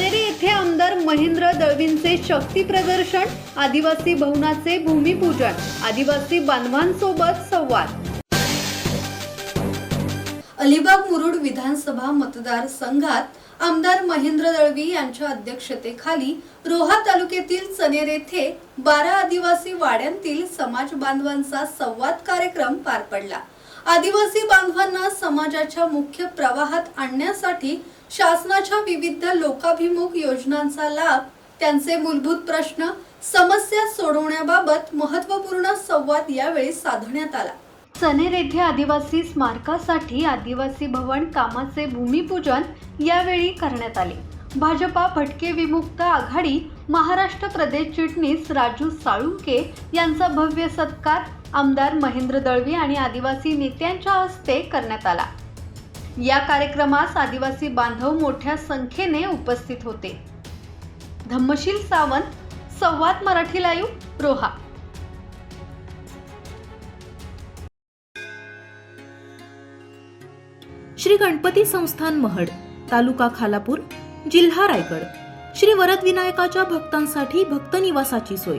येथे आमदार महेंद्र दळवींचे शक्ती प्रदर्शन आदिवासी भवनाचे भूमिपूजन आदिवासी बांधवांसोबत संवाद. अलिबाग मुरुड विधानसभा मतदारसंघात आमदार महेंद्र दळवी यांच्या अध्यक्षतेखाली रोहा तालुक्यातील चनेर येथे बारा आदिवासी वाड्यांतील समाज बांधवांचा संवाद कार्यक्रम पार पडला. आदिवासी बांधवांना समाजाच्या मुख्य प्रवाहात आणण्यासाठी शासनाच्या विविध लोकाभिमुख योजनांचा लाभ त्यांचे मूलभूत प्रश्न समस्या सोडवण्याबाबत महत्त्वपूर्ण संवाद यावेळी साधण्यात आला. सनेर येथे आदिवासी स्मारकासाठी आदिवासी भवन कामाचे भूमिपूजन यावेळी करण्यात आले. भाजपा भटके विमुक्त आघाडी महाराष्ट्र प्रदेश चिटणीस राजू साळुंके यांचा भव्य सत्कार आमदार महेंद्र दळवी आणि आदिवासी नेत्यांच्या हस्ते करण्यात आला. या कार्यक्रमास आदिवासी बांधव मोठ्या संख्येने उपस्थित होते. धम्मशील सावंत संवाद मराठी लाईव्ह रोहा. श्री गणपती संस्थान महड तालुका खालापूर जिल्हा रायगड. श्री वरदविनायकाच्या भक्तांसाठी भक्त निवासाची सोय.